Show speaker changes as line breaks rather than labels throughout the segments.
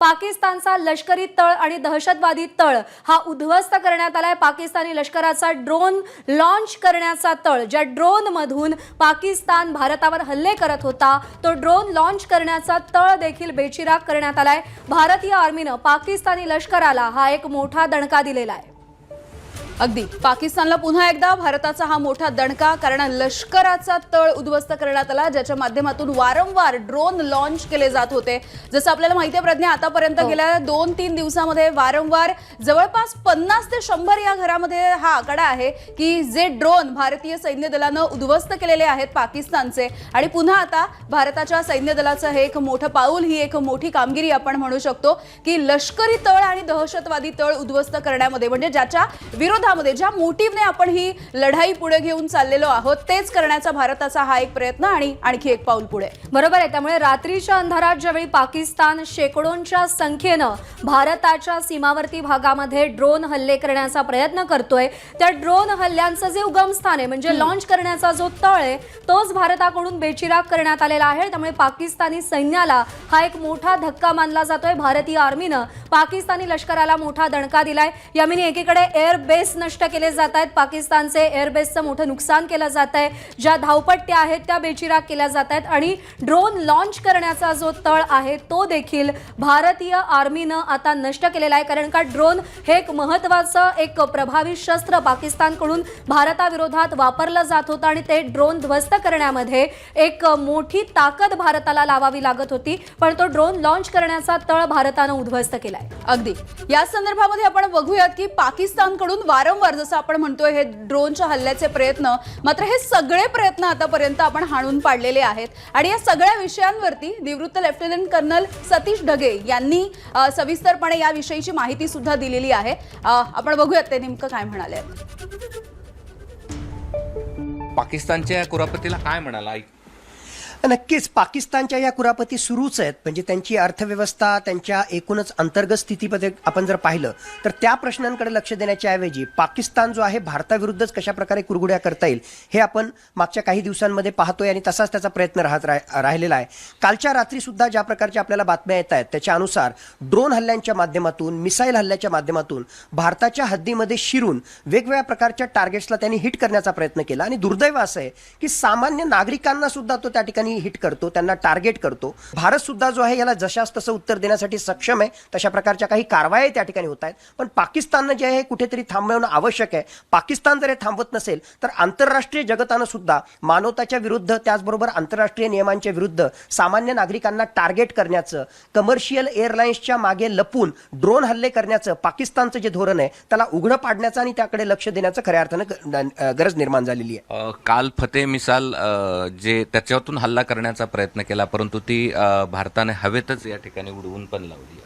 पाकिस्तानचा लष्करी तळ आणि दहशतवादी तळ हा उद्ध्वस्त करण्यात आलाय. पाकिस्तानी लष्कराचा ड्रोन लॉन्च करण्याचा तळ ज्या ड्रोनमधून पाकिस्तान भारतावर हल्ले करत होता तो ड्रोन लॉन्च करण्याचा तळ देखील बेचिराग करण्यात आलाय. भारतीय आर्मीनं पाकिस्तानी लष्कराला हा एक मोठा दणका दिलेला आहे.
अगदी. पाकिस्तानला पुन्हा एकदा भारताचा हा मोठा दणका कारण लष्कराचा तळ उद्ध्वस्त करण्यात आला ज्याच्या माध्यमातून वारंवार ड्रोन लॉन्च केले जात होते. जसं आपल्याला माहिती आहे प्रज्ञा आतापर्यंत गेल्या दोन तीन दिवसामध्ये वारंवार जवळपास पन्नास ते शंभर या घरामध्ये हा आकडा आहे की जे ड्रोन भारतीय सैन्य दलानं उद्ध्वस्त केलेले आहेत पाकिस्तानचे. आणि पुन्हा आता भारताच्या सैन्य दलाचं हे एक मोठं पाऊल ही एक मोठी कामगिरी आपण म्हणू शकतो की लष्करी तळ आणि दहशतवादी तळ उद्ध्वस्त करण्यामध्ये म्हणजे ज्याच्या विरोधामध्ये ज्या मोटिव्हने आपण ही लढाई पुढे घेऊन चाललेलो आहोत तेच करण्याचा भारताचा हा एक प्रयत्न आणि आणखी एक पाऊल पुढे.
बरोबर आहे. त्यामुळे रात्रीच्या अंधारात ज्यावेळी पाकिस्तान शेकडोंच्या संख्येनं भारताच्या सीमावर्ती भागामध्ये ड्रोन हल्ले करण्याचा प्रयत्न करतोय त्या ड्रोन हल्ल्यांचं जे उगमस्थान आहे म्हणजे लॉन्च करण्याचा जो तळ आहे तोच भारताकडून बेचिराग करण्यात आलेला आहे. त्यामुळे पाकिस्तानी सैन्याला हा एक मोठा धक्का मानला जातोय. भारतीय आर्मीनं पाकिस्तानी लष्कराला मोठा दणका दिलाय. यामिनी एकीकडे एअर बेस नष्ट केले जात आहेत पाकिस्तानचे एअरबेसचं मोठं नुकसान केलं जात आहे ज्या धावपट्ट्या आहेत त्या बेचिराग केल्या जात आहेत आणि ड्रोन लॉन्च करण्याचा जो तळ आहे तो देखील भारतीय आर्मीनं आता नष्ट केलेला आहे. कारण का ड्रोन हे एक महत्वाचं एक प्रभावी शस्त्र पाकिस्तानकडून भारताविरोधात वापरलं जात होतं आणि ते ड्रोन ध्वस्त करण्यामध्ये एक मोठी ताकद भारताला लावावी लागत होती. पण तो ड्रोन लॉन्च करण्याचा तळ भारतानं उद्ध्वस्त केलाय.
अगदी. या संदर्भामध्ये आपण बघूयात की पाकिस्तानकडून वारंवार जसं आपण म्हणतोय हे ड्रोनच्या हल्ल्याचे प्रयत्न मात्र हे सगळे प्रयत्न आतापर्यंत आपण हाणून पाडलेले आहेत. आणि या सगळ्या विषयांवरती निवृत्त लेफ्टनंट कर्नल सतीश ढगे यांनी सविस्तरपणे सविस्तरपणे याविषयीची माहिती सुद्धा दिलेली आहे. आपण बघूयात ते नेमकं काय म्हणाले
पाकिस्तानच्या कुरापतीला काय म्हणाला? ऐक
नक्कीच पाकिस्तानच्या या कुरापती सुरूच आहेत. म्हणजे त्यांची अर्थव्यवस्था त्यांच्या एकूणच अंतर्गत स्थितीमध्ये आपण जर पाहिलं तर त्या प्रश्नांकडे लक्ष देण्याच्या ऐवजी पाकिस्तान जो आहे भारताविरुद्धच कशा प्रकारे कुरगुड्या करता येईल हे आपण मागच्या काही दिवसांमध्ये पाहतोय आणि तसाच त्याचा प्रयत्न राहत राहिलेला आहे. कालच्या रात्री सुद्धा ज्या प्रकारच्या आपल्याला बातम्या येत आहेत त्याच्या अनुसार ड्रोन हल्ल्यांच्या माध्यमातून मिसाईल हल्ल्याच्या माध्यमातून भारताच्या हद्दीमध्ये शिरून वेगवेगळ्या प्रकारच्या टार्गेट्सला त्यांनी हिट करण्याचा प्रयत्न केला. आणि दुर्दैव असं आहे की सामान्य नागरिकांना सुद्धा तो त्या ठिकाणी हिट करतो त्यांना टार्गेट करतो. भारत सुद्धा जो आहे याला जशास तसं उत्तर देण्यासाठी सक्षम आहे. तशा प्रकारच्या काही कारवाया त्या ठिकाणी होत आहेत. पण पाकिस्ताननं जे आहे कुठेतरी थांबवणं आवश्यक आहे. पाकिस्तान जर हे थांबवत नसेल तर आंतरराष्ट्रीय जगतानं सुद्धा मानवताच्या विरुद्ध त्याचबरोबर आंतरराष्ट्रीय नियमांच्या विरुद्ध सामान्य नागरिकांना टार्गेट करण्याचं कमर्शियल एअरलाईन्सच्या मागे लपून ड्रोन हल्ले करण्याचं पाकिस्तानचं जे धोरण आहे त्याला उघडं पाडण्याचं आणि त्याकडे लक्ष देण्याचं खऱ्या अर्थानं गरज निर्माण झालेली आहे.
काल फतेह मिसाल जे त्याच्यातून हल्ला करण्याचा प्रयत्न केला परंतु ती भारताने हवेतच या ठिकाणी उडवून पण लावली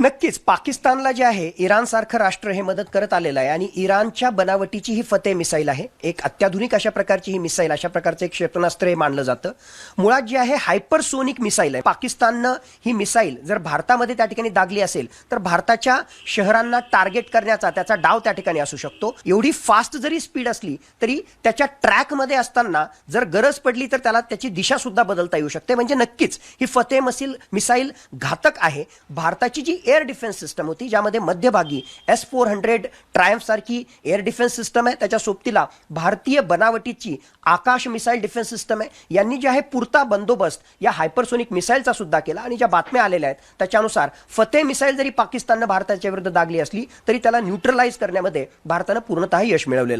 नक्कीच पाकिस्तानला जे आहे इराणसारखं राष्ट्र हे मदत करत आलेलं आहे आणि इराणच्या बनावटीची ही फतेह मिसाईल आहे. एक अत्याधुनिक अशा प्रकारची ही मिसाईल अशा प्रकारचं एक क्षेपणास्त्र हे मानलं जातं. मुळात जे आहे हायपरसोनिक मिसाईल आहे. पाकिस्ताननं ही मिसाईल जर भारतामध्ये त्या ठिकाणी दागली असेल तर भारताच्या शहरांना टार्गेट करण्याचा त्याचा डाव त्या ठिकाणी असू शकतो. एवढी फास्ट जरी स्पीड असली तरी त्याच्या ट्रॅकमध्ये असताना जर गरज पडली तर त्याला त्याची दिशा सुद्धा बदलता येऊ शकते. म्हणजे नक्कीच ही फतेह मसील मिसाईल घातक आहे. भारताची जी एअर डिफेन्स सिस्टम होती ज्यामध्ये मध्यभागी एस फोर हंड्रेड ट्रायम्फ सारखी एअर डिफेन्स सिस्टम आहे. त्याच्या सोबतीला भारतीय बनावटीची आकाश मिसाईल डिफेन्स सिस्टम आहे. यांनी जे आहे पुरता बंदोबस्त या हायपरसोनिक मिसाईलचा सुद्धा केला. आणि ज्या बातम्या आलेल्या आहेत त्याच्यानुसार फतेह मिसाईल जरी पाकिस्ताननं भारताच्या विरुद्ध दागली असली तरी त्याला न्यूट्रलाइज करण्यामध्ये भारतानं पूर्णतः यश मिळवलेलं